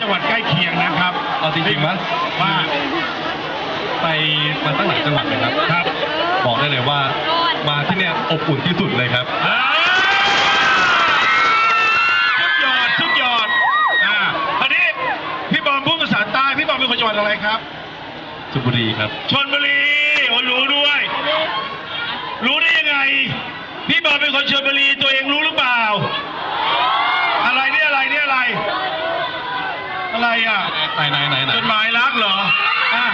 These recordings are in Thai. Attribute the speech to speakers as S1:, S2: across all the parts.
S1: จังหวัดใกล้เคียงนะครับ
S2: เอาจริงๆมั้ย
S1: ว่า
S2: ไปมาตั้งหลายจังหวัดเลยครับ
S1: ครับ
S2: บอกได้เลยว่ามาที่เนี่ยอบอุ่นที่สุดเลยครับ
S1: อ่าสุดยอดสุดยอดอ่าอันนี้พี่บอมพูดภาษาใต้พี่บอมเป็นคนจังหวัดอะไรครับ
S2: สุพรรณบุรีครับ
S1: ชนบุรีโอ้รู้ด้วย รู้ได้ยังไง พี่บอลเป็นคนชนบุรีตัวเองรู้หรือเปล่า อะไรเนี่ยอะไรเนี่ยอะไร อะไรอะ
S2: ไหนไหนไหนไหน
S1: จดหมายรักเหรออะ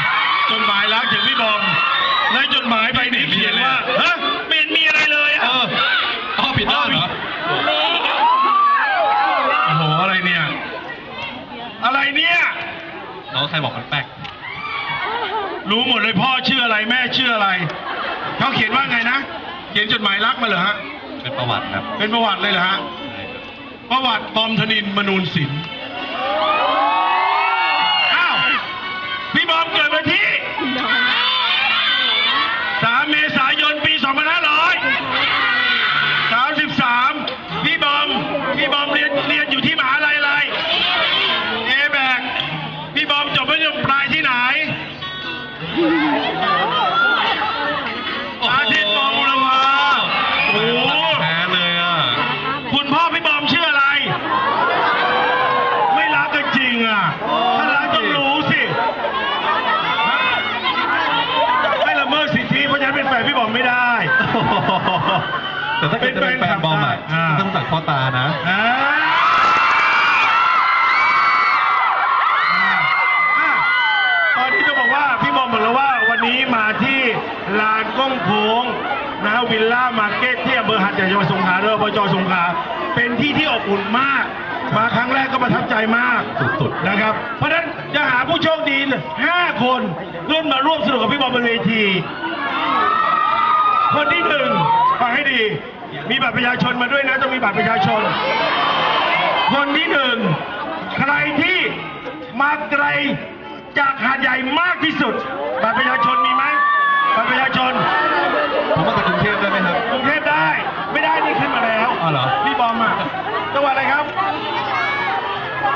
S1: จดหมายรักถึงพี่บอมแล้วจดหมายไปนี่เขียนว่าฮะไม่เห็นมีอะไรเลย
S2: เอ
S1: อะ
S2: ออ๋อผิดด้านเหรอ
S1: โอ้โหอะไรเนี่ย อะไรเนี่ย
S2: น้องใครบอกมันแปลก
S1: รู้หมดเลยพ่อชื่ออะไรแม่ชื่ออะไรเขาเขียนว่าไงนะ เขียนจดหมายรักมาเหรอฮะ
S2: เป็นประวัติครับ
S1: เป็นประวัติเลยเหรอฮะ
S2: ใช่ครับ
S1: ประวัติบอมธนินมนูนศิลป์ พราะฉะนั้นเป็นแฟนพี่บอมไม่ได้
S2: แต่ถ้าเกิดจะเป็นแฟนบอมอะ
S1: อ่า
S2: ต้องสั่งพ่อตานะ
S1: อ่าอ่าตอนนี้จะบอกว่าพี่บอมบอกแล้วว่าวันนี้มาที่ลานก้องโค้งนะฮะวิลล่ามาร์เก็ตที่อำเภอหัดใหญ่จังหวัดสงขลาเรืออบจสงขลาเป็นที่ที่อบอุ่นมาก มาครั้งแรกก็ประทับใจมาก
S2: สุดๆ
S1: นะครับ เพราะฉะนั้นจะหาผู้โชคดี 5 คนร่วมมาร่วมสนุกกับพี่บอมบนเวที คนที่หนึ่งฟังให้ดี มีบัตรประชาชนมาด้วยนะต้องมีบัตรประชาชน คนที่หนึ่งใครที่มาไกลจากหาดใหญ่มากที่สุด บัตรประชาชนมีไหมบัตรประชาชน
S2: ผมมาจากกรุงเทพได้ไหมครับ
S1: กรุงเทพได้ ไม่ได้นี่ขึ้นมาแล้ว
S2: อ๋อเหรอ
S1: พี่บอมอะจังหวัดอะไรครับ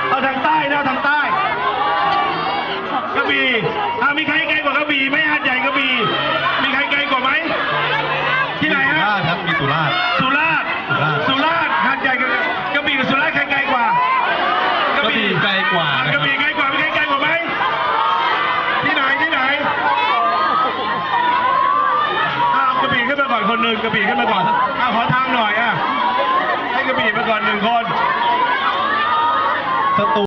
S1: เอาทางใต้นะเอาทางใต้กระบี่อ่ามีใคร ที่ไหน
S2: มีสุ
S1: ฮะ
S2: ราษฎร์ครับมีสุราษฎร์
S1: สุราษฎร์
S2: สุราษฎร์
S1: สุราษฎร์หาดใหญ่กับกระบี่กับสุราษฎร์ใครไกลกว่าก
S2: ระบี่ไกลกว่า
S1: อะ
S2: นะ
S1: ก
S2: ครั
S1: ระ
S2: บ
S1: บี่ไกลกว่ามีใครไกลกว่าไหมที่ไหนที่ไหนอ้าวกระบี่ขึ้นมาก่อนคนหนึ่งกระบี่ขึ้นมาก่อนอ้าวขอทางหน่อยอะให้กระบี่มาก่อนหนึ่งคน
S2: สตู